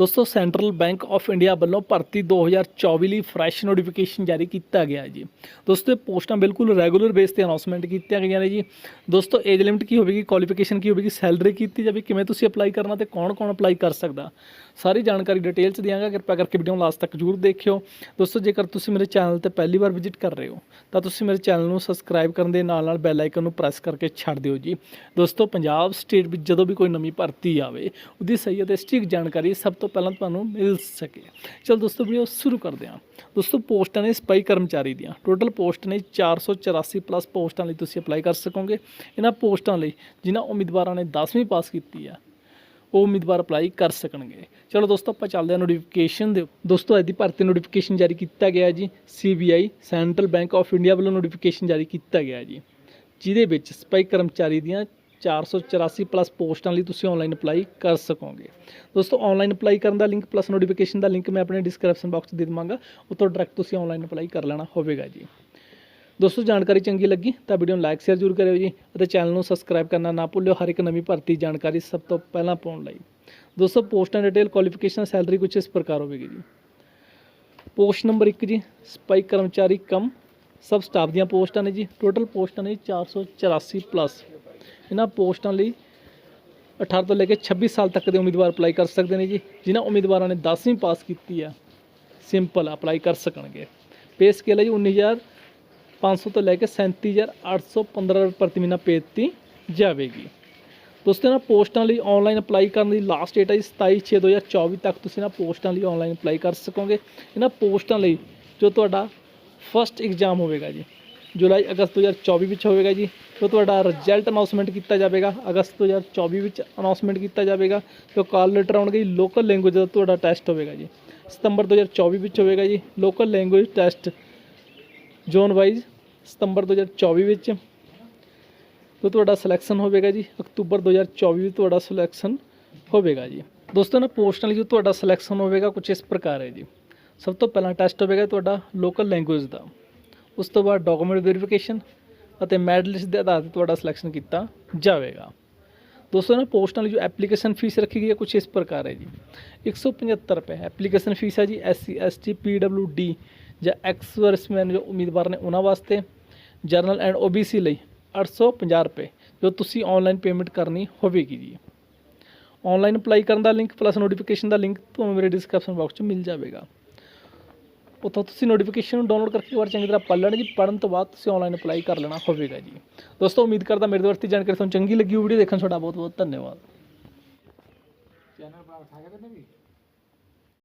ਦੋਸਤੋ central bank of India ਵੱਲੋਂ ਭਰਤੀ 2024 ਲਈ ਫਰੈਸ਼ ਨੋਟੀਫਿਕੇਸ਼ਨ ਜਾਰੀ ਕੀਤਾ ਗਿਆ ਜੀ। ਦੋਸਤੋ, ਇਹ ਪੋਸਟਾਂ ਬਿਲਕੁਲ ਰੈਗੂਲਰ ਬੇਸ ਤੇ ਅਨਾਉਂਸਮੈਂਟ ਕੀਤੀਆਂ ਗਈਆਂ ਨੇ ਜੀ। ਦੋਸਤੋ ਏਜ ਲਿਮਿਟ ਕੀ ਹੋਵੇਗੀ ਕੁਆਲੀਫਿਕੇਸ਼ਨ ਕੀ ਹੋਵੇਗੀ ਸੈਲਰੀ ਕੀਤੀ ਜਾਵੇ, ਕਿਵੇਂ ਤੁਸੀਂ ਅਪਲਾਈ ਕਰਨਾ ਤੇ ਕੌਣ-ਕੌਣ ਅਪਲਾਈ ਕਰ ਸਕਦਾ? ਸਾਰੀ ਜਾਣਕਾਰੀ ਡਿਟੇਲ ਚ ਦਿਆਂਗਾ, ਕਿਰਪਾ ਕਰਕੇ ਵੀਡੀਓ ਨੂੰ ਲਾਸਟ ਤੱਕ ਜਰੂਰ ਦੇਖਿਓ। ਦੋਸਤੋ, ਜੇਕਰ ਤੁਸੀਂ ਮੇਰੇ ਚੈਨਲ ਤੇ ਪਹਿਲੀ ਵਾਰ ਵਿਜ਼ਿਟ ਕਰ ਰਹੇ ਹੋ, ਤਾਂ ਤੁਸੀਂ ਮੇਰੇ ਚੈਨਲ ਨੂੰ ਸਬਸਕ੍ਰਾਈਬ ਕਰਨ ਦੇ ਨਾਲ ਨਾਲ ਬੈਲ ਆਈਕਨ ਨੂੰ ਪ੍ਰੈਸ ਕਰਕੇ ਛੱਡ ਦਿਓ ਜੀ। ਦੋਸਤੋ, ਪੰਜਾਬ ਸਟੇਟ ਵਿੱਚ ਜਦੋਂ ਵੀ ਕੋਈ ਨਵੀਂ ਭਰਤੀ ਆਵੇ, ਉਹਦੀ ਸਹੀ ਅਤੇ ਸਟਿਕ ਜਾਣਕਾਰੀ ਸਭ ਤੋਂ ਪਹਿਲਾਂ ਤੁਹਾਨੂੰ ਮਿਲ ਸਕੇ। ਚਲ ਦੋਸਤੋ ਵੀਡੀਓ ਸ਼ੁਰੂ ਕਰਦੇ ਹਾਂ। ਦੋਸਤੋ ਪੋਸਟਾਂ ਨੇ ਸਪਾਈ ਕਰਮਚਾਰੀ ਦੀਆਂ। ਟੋਟਲ ਪੋਸਟ ਨੇ 484 ਪਲੱਸ ਪੋਸਟਾਂ ਲਈ ਤੁਸੀਂ ਅਪਲਾਈ ਕਰ ਸਕੋਗੇ। ਇਹਨਾਂ ਪੋਸਟਾਂ ਲਈ ਜਿਨ੍ਹਾਂ ਉਮੀਦਵਾਰਾਂ ਨੇ 10ਵੀਂ ਪਾਸ ਕੀਤੀ ਆ, ਉਹ ਉਮੀਦਵਾਰ ਅਪਲਾਈ ਕਰ ਸਕਣਗੇ। ਚਲੋ ਦੋਸਤੋ ਆਪਾਂ ਚੱਲਦੇ ਹਾਂ ਨੋਟੀਫਿਕੇਸ਼ਨ ਦੇ ਦੋਸਤੋ ਅੱਜ ਦੀ ਭਰਤੀ ਨੋਟੀਫਿਕੇਸ਼ਨ ਜਾਰੀ ਕੀਤਾ ਗਿਆ ਹੈ ਜੀ CBI central bank of India ਵੱਲੋਂ ਨੋਟੀਫਿਕੇਸ਼ਨ ਜਾਰੀ ਕੀਤਾ ਗਿਆ ਜੀ। ਜਿਹਦੇ ਵਿੱਚ ਸਪਾਈ ਕਰਮਚਾਰੀ ਦੀਆਂ 484 ਪਲੱਸ ਪੋਸਟਾਂ ਲਈ ਤੁਸੀਂ ਆਨਲਾਈਨ ਅਪਲਾਈ ਕਰ ਸਕੋਗੇ। ਦੋਸਤੋ ਆਨਲਾਈਨ ਅਪਲਾਈ ਕਰਨ ਦਾ ਲਿੰਕ ਪਲੱਸ ਨੋਟੀਫਿਕੇਸ਼ਨ ਦਾ ਲਿੰਕ ਮੈਂ ਆਪਣੇ ਡਿਸਕ੍ਰਿਪਸ਼ਨ ਬਾਕਸ 'ਚ ਦੇ ਦੇਵਾਂਗਾ। ਉੱਥੋਂ ਡਾਇਰੈਕਟ ਤੁਸੀਂ ਆਨਲਾਈਨ ਅਪਲਾਈ ਕਰ ਲੈਣਾ ਹੋਵੇਗਾ ਜੀ। ਦੋਸਤੋ, ਜਾਣਕਾਰੀ ਚੰਗੀ ਲੱਗੀ ਤਾਂ ਵੀਡੀਓ ਨੂੰ ਲਾਈਕ ਸ਼ੇਅਰ ਜ਼ਰੂਰ ਕਰਿਓ ਜੀ ਅਤੇ ਚੈਨਲ ਨੂੰ ਸਬਸਕ੍ਰਾਈਬ ਕਰਨਾ ਨਾ ਭੁੱਲਿਓ। ਹਰ ਇੱਕ ਨਵੀਂ ਭਰਤੀ ਜਾਣਕਾਰੀ ਸਭ ਤੋਂ ਪਹਿਲਾਂ ਪਾਉਣ ਲਈ। ਦੋਸਤੋ ਪੋਸਟਾਂ ਡਿਟੇਲ ਕੁਆਲੀਫਿਕੇਸ਼ਨ ਸੈਲਰੀ ਕੁਝ ਇਸ ਪ੍ਰਕਾਰ ਹੋਵੇਗੀ ਜੀ। ਪੋਸਟ ਨੰਬਰ 1 ਜੀ, ਸਪਾਈ ਕਰਮਚਾਰੀ ਕਮ। ਸਬ ਸਟਾਫ ਦੀਆਂ ਪੋਸਟਾਂ ਨੇ ਜੀ। ਟੋਟਲ ਪੋਸਟਾਂ ਨੇ 484 ਪਲੱਸ ਇਹਨਾਂ ਪੋਸਟਾਂ ਲਈ 18 ਤੋਂ ਲੈ ਕੇ 26 ਸਾਲ ਤੱਕ ਦੇ ਉਮੀਦਵਾਰ ਅਪਲਾਈ ਕਰ ਸਕਦੇ ਨੇ ਜੀ। ਜਿਨ੍ਹਾਂ ਉਮੀਦਵਾਰਾਂ ਨੇ 10ਵੀਂ ਪਾਸ ਕੀਤੀ ਆ ਸਿੰਪਲ ਅਪਲਾਈ ਕਰ ਸਕਣਗੇ। ਪੇ ਸਕੇਲ ਹੈ ਜੀ 19500 ਤੋਂ ਲੈ ਕੇ 37815 ਰੁਪਏ ਪ੍ਰਤੀ ਮਹੀਨਾ ਪੇ ਦਿੱਤੀ ਜਾਵੇਗੀ। ਦੋਸਤੋ, ਇਹਨਾਂ ਪੋਸਟਾਂ ਲਈ ਆਨਲਾਈਨ ਅਪਲਾਈ ਕਰਨ ਦੀ ਲਾਸਟ ਡੇਟ ਹੈ ਜੀ 27 6 2024 ਤੱਕ ਤੁਸੀਂ ਇਹਨਾਂ ਪੋਸਟਾਂ ਲਈ ਆਨਲਾਈਨ ਅਪਲਾਈ ਕਰ ਸਕੋਗੇ। ਇਹਨਾਂ ਪੋਸਟਾਂ ਲਈ ਜੋ ਤੁਹਾਡਾ ਫਸਟ ਐਗਜ਼ਾਮ ਹੋਵੇਗਾ ਜੀ। ਜੁਲਾਈ, ਅਗਸਤ 2024 ਵਿੱਚ ਹੋਵੇਗਾ ਜੀ। ਜੋ ਤੁਹਾਡਾ ਰਿਜ਼ਲਟ ਅਨਾਉਂਸਮੈਂਟ ਕੀਤਾ ਜਾਵੇਗਾ। ਅਗਸਤ 2024 ਵਿੱਚ ਅਨਾਉਂਸਮੈਂਟ ਕੀਤਾ ਜਾਵੇਗਾ। ਜੋ ਕਾਲ ਲੈਟਰ ਆਉਣਗੇ ਲੋਕਲ ਲੈਂਗੁਏਜ ਦਾ ਤੁਹਾਡਾ ਟੈਸਟ ਹੋਵੇਗਾ ਜੀ। ਸਤੰਬਰ 2024 ਵਿੱਚ ਹੋਵੇਗਾ ਜੀ local language test zone wise ਸਤੰਬਰ 2024 ਵਿੱਚ। ਜੋ ਤੁਹਾਡਾ ਸਿਲੈਕਸ਼ਨ ਹੋਵੇਗਾ ਜੀ, ਅਕਤੂਬਰ 2024 ਵਿੱਚ ਤੁਹਾਡਾ ਸਿਲੈਕਸ਼ਨ ਹੋਵੇਗਾ ਜੀ। ਦੋਸਤੋ, ਨਾ ਪੋਸਟਾਂ ਲਈ ਜੋ ਤੁਹਾਡਾ ਸਿਲੈਕਸ਼ਨ ਹੋਵੇਗਾ ਕੁਝ ਇਸ ਪ੍ਰਕਾਰ ਹੈ ਜੀ। ਸਭ ਤੋਂ ਪਹਿਲਾਂ ਟੈਸਟ ਹੋਵੇਗਾ ਤੁਹਾਡਾ ਲੋਕਲ ਲੈਂਗੁਏਜ ਦਾ। ਉਸ ਤੋਂ ਬਾਅਦ ਡਾਕੂਮੈਂਟ ਵੈਰੀਫਿਕੇਸ਼ਨ ਅਤੇ ਮੈਰਿਟ ਲਿਸਟ ਦੇ ਆਧਾਰ ਤੇ ਤੁਹਾਡਾ ਸਿਲੈਕਸ਼ਨ ਕੀਤਾ ਜਾਵੇਗਾ। ਦੋਸਤੋ ਨਾ ਪੋਸਟ ਨਾਲ ਜੋ ਐਪਲੀਕੇਸ਼ਨ ਫੀਸ ਰੱਖੀ ਗਈ ਹੈ ਕੁਝ ਇਸ ਪ੍ਰਕਾਰ ਹੈ ਜੀ। 175 ਰੁਪਏ ਐਪਲੀਕੇਸ਼ਨ ਫੀਸ ਹੈ ਜੀ ਐਸਸੀ ਐਸਟੀ ਪੀਡਬਲਯੂਡੀ ਜਾਂ ਐਕਸ ਵਰਸਮੈਨ ਜੋ ਉਮੀਦਵਾਰ ਨੇ ਉਹਨਾਂ ਵਾਸਤੇ। ਜਰਨਲ ਐਂਡ ਓਬੀਸੀ ਲਈ 850 ਰੁਪਏ, ਜੋ ਤੁਸੀਂ ਆਨਲਾਈਨ ਪੇਮੈਂਟ ਕਰਨੀ ਹੋਵੇਗੀ ਜੀ। ਆਨਲਾਈਨ ਅਪਲਾਈ ਕਰਨ ਦਾ ਲਿੰਕ ਪਲੱਸ ਨੋਟੀਫਿਕੇਸ਼ਨ ਦਾ ਲਿੰਕ ਤੁਹਾਨੂੰ ਮੇਰੇ ਡਿਸਕ੍ਰਿਪਸ਼ਨ ਬਾਕਸ 'ਚ ਮਿਲ ਜਾਵੇਗਾ। ਉੱਥੋਂ ਤੁਸੀਂ ਨੋਟੀਫਿਕੇਸ਼ਨ ਨੂੰ ਡਾਊਨਲੋਡ ਕਰਕੇ ਇੱਕ ਵਾਰ ਚੰਗੀ ਤਰ੍ਹਾਂ ਪੜ੍ਹ ਲੈਣਾ ਜੀ। ਪੜ੍ਹਨ ਤੋਂ ਬਾਅਦ ਤੁਸੀਂ ਆਨਲਾਈਨ ਅਪਲਾਈ ਕਰ ਲੈਣਾ ਹੋਵੇਗਾ ਜੀ। ਦੋਸਤੋ, ਉਮੀਦ ਕਰਦਾ ਮੇਰੇ ਦੁਆਰਾ ਜਾਣਕਾਰੀ ਤੁਹਾਨੂੰ ਚੰਗੀ ਲੱਗੀ ਵੀਡੀਓ ਦੇਖਣ ਤੁਹਾਡਾ ਬਹੁਤ ਬਹੁਤ ਧੰਨਵਾਦ। ਚੈਨਲ ਬਣਾ ਉਠਾ ਕੇ ਵੀ?